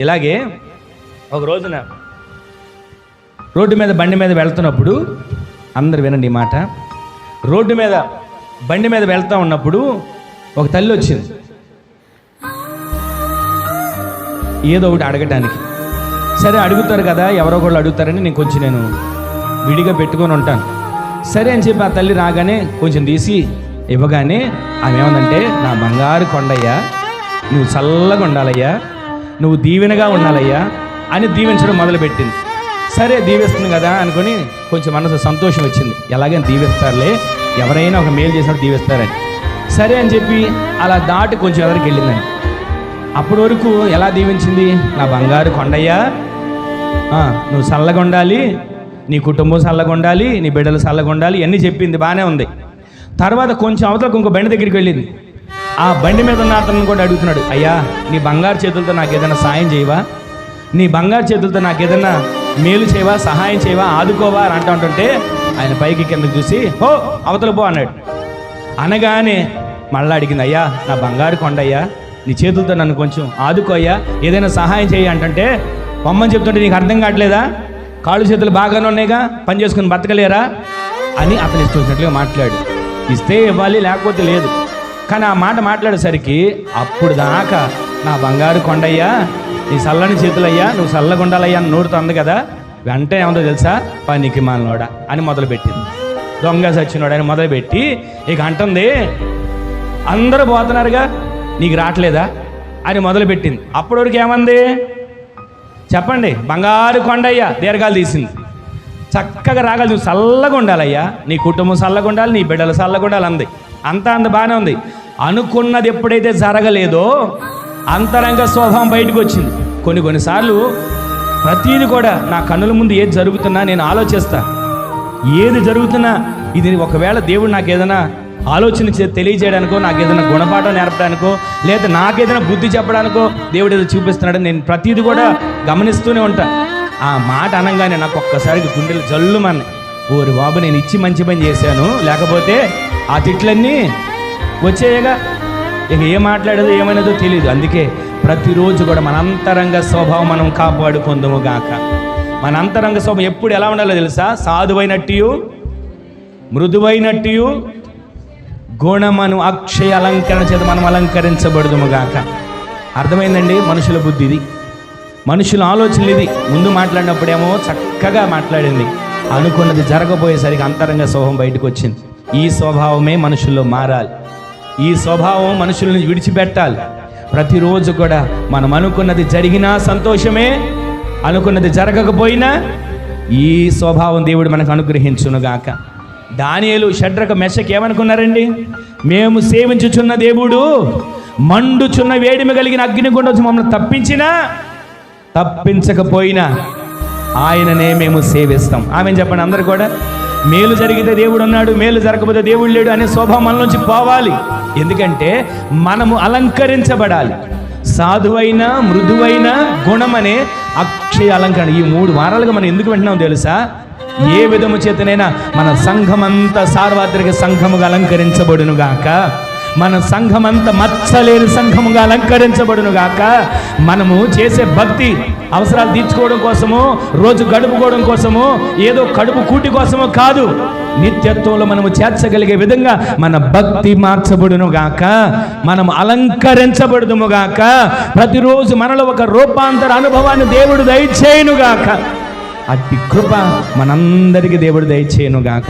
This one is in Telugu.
ఇలాగే ఒక రోజున రోడ్డు మీద బండి మీద వెళ్తున్నప్పుడు అందరు వినండి ఈ మాట. రోడ్డు మీద బండి మీద వెళ్తా ఉన్నప్పుడు ఒక తల్లి వచ్చింది. ఏదో ఒకటి అడగటానికి. సరే అడుగుతారు కదా ఎవరో ఒకళ్ళు అడుగుతారని నేను కొంచెం నేను విడిగా పెట్టుకొని ఉంటాను. సరే అని చెప్పి ఆ తల్లి రాగానే కొంచెం తీసి ఇవ్వగానే ఆమె ఏమందంటే నా బంగారు కొండయ్యా నువ్వు చల్లగా ఉండాలయ్యా నువ్వు దీవెనగా ఉండాలయ్యా అని దీవించడం మొదలుపెట్టింది. సరే దీవిస్తుంది కదా అనుకుని కొంచెం మనసు సంతోషం వచ్చింది. ఎలాగైనా దీవిస్తారులే ఎవరైనా ఒక మేలు చేసినప్పుడు దీవిస్తారని. సరే అని చెప్పి అలా దాటి కొంచెం ఎవరికి వెళ్ళిందని. అప్పటి వరకు ఎలా దీవించింది? నా బంగారు కొండయ్యా. నువ్వు చల్లగా ఉండాలి నీ కుటుంబం చల్లగా ఉండాలి నీ బిడ్డలు చల్లగా ఉండాలి అన్నీ చెప్పింది బాగానే ఉంది. తర్వాత కొంచెం అవతలకు ఇంకో బండి దగ్గరికి వెళ్ళింది. ఆ బండి మీద ఉన్న అతను కూడా అడుగుతున్నాడు అయ్యా నీ బంగారు చేతులతో నాకు ఏదైనా సాయం చేయవా? నీ బంగారు చేతులతో నాకు ఏదైనా మేలు చేయవా సహాయం చేయవా ఆదుకోవా? అని అంటూ ఉంటుంటే ఆయన పైకి కిందకి చూసి హో అవతల పో అన్నాడు. అనగానే మళ్ళీ అడిగింది అయ్యా నా బంగారు కొండయ్యా నీ చేతులతో నన్ను కొంచెం ఆదుకోయ్యా ఏదైనా సహాయం చేయి అంటుంటే పొమ్మని చెప్తుంటే నీకు అర్థం కావట్లేదా? కాళ్ళు చేతులు బాగానే ఉన్నాయిగా పని చేసుకుని బతకలేరా? అని అతను ఇష్టం వచ్చినట్లుగా మాట్లాడు. ఇస్తే ఇవ్వాలి లేకపోతే లేదు. కానీ ఆ మాట మాట్లాడేసరికి అప్పుడు దాకా నా బంగారు కొండయ్యా నీ చల్లని చేతులయ్యా నువ్వు చల్లగుండాలయ్యా అని నోరుతో అంది కదా వెంటనే ఏముందో తెలుసా? పనికి మాలనోడ అని మొదలుపెట్టింది. దొంగ సచ్చినోడు అని మొదలుపెట్టి ఇక అంటుంది అందరూ పోతున్నారుగా నీకు రావట్లేదా? అని మొదలుపెట్టింది. అప్పటి వరకు ఏమంది? చెప్పండి బంగారు కొండయ్యా దీర్ఘాలు తీసింది. చక్కగా రాగాలి నువ్వు చల్లగా ఉండాలయ్యా. నీ కుటుంబం చల్లగా ఉండాలి నీ బిడ్డలు చల్లగా ఉండాలి అంది. అంతా అంత బాగానే ఉంది. అనుకున్నది ఎప్పుడైతే జరగలేదో అంతరంగ స్వభావం బయటకు వచ్చింది. కొన్ని కొన్నిసార్లు ప్రతీది కూడా నా కన్నుల ముందు ఏది జరుగుతున్నా నేను ఆలోచిస్తా. ఏది జరుగుతున్నా ఇది ఒకవేళ దేవుడు నాకు ఏదైనా ఆలోచన చే- తెలియజేయడానికో నాకు ఏదైనా గుణపాఠం నేర్పడానికో లేదా నాకేదైనా బుద్ధి చెప్పడానికో దేవుడు ఏదో చూపిస్తున్నాడని నేను ప్రతీది కూడా గమనిస్తూనే ఉంటా. ఆ మాట అనగానే నాకు ఒక్కసారికి గుండెలు జల్లుమన్నాయి. ఓరి బాబు నేను ఇచ్చి మంచి పని చేశాను. లేకపోతే ఆ తిట్లన్నీ వచ్చేయగా. ఇక ఏం మాట్లాడేదో ఏమైనదో తెలియదు అందుకే ప్రతిరోజు కూడా మన అంతరంగ స్వభావం మనం కాపాడుకుందాము గాక. మన అంతరంగ స్వభావం ఎప్పుడు ఎలా ఉండాలో తెలుసా? సాధువైనట్టు మృదువైనట్టు గుణమను అక్షయ అలంకరణ చేత మనం అలంకరించబడదుము గాక. అర్థమైందండి? మనుషుల బుద్ధి ఇది. మనుషుల ఆలోచనలు ఇది. ముందు మాట్లాడినప్పుడేమో చక్కగా మాట్లాడింది. అనుకున్నది జరగబోయేసరికి అంతరంగ స్వభావం బయటకు వచ్చింది ఈ స్వభావమే మనుషుల్లో మారాలి. ఈ స్వభావం మనుషులను విడిచిపెట్టాలి. ప్రతిరోజు కూడా మనం అనుకున్నది జరిగినా సంతోషమే అనుకున్నది జరగకపోయినా ఈ స్వభావం దేవుడు మనకు అనుగ్రహించునుగాక. దానియలు షడ్రక మెషకి ఏమనుకున్నారండి? మేము సేవించుచున్న దేవుడు మండుచున్న వేడిమి కలిగిన అగ్నిగుండ వచ్చి మమ్మల్ని తప్పించినా తప్పించకపోయినా ఆయననే మేము సేవిస్తాం. ఆమె చెప్పండి అందరు కూడా? మేలు జరిగితే దేవుడు ఉన్నాడు మేలు జరగకపోతే దేవుడు లేడు అనే స్వభావం నుంచి పోవాలి. ఎందుకంటే మనము అలంకరించబడాలి. సాధువైన మృదువైన గుణమనే అక్షయ అలంకరణ. ఈ మూడు వారాలుగా మనం ఎందుకు వింటున్నాం తెలుసా? ఏ విధము చేతనైనా మన సంఘమంతా సార్వత్రిక సంఘముగా అలంకరించబడును గాక మన సంఘమంతా మచ్చలేని సంఘముగా అలంకరించబడును గాక. మనము చేసే భక్తి అవసరాలు తీర్చుకోవడం కోసము రోజు గడుపుకోవడం కోసము ఏదో కడుపు కూటి కోసమో కాదు. నిత్యత్వంలో మనము చేర్చగలిగే విధంగా మన భక్తి మార్చబడును గాక. మనం అలంకరించబడుదుము గాక. ప్రతిరోజు మనలో ఒక రూపాంతర అనుభవాన్ని దేవుడు దయచేయును గాక. అట్టి కృప మనందరికీ దేవుడు దయచేయును గాక.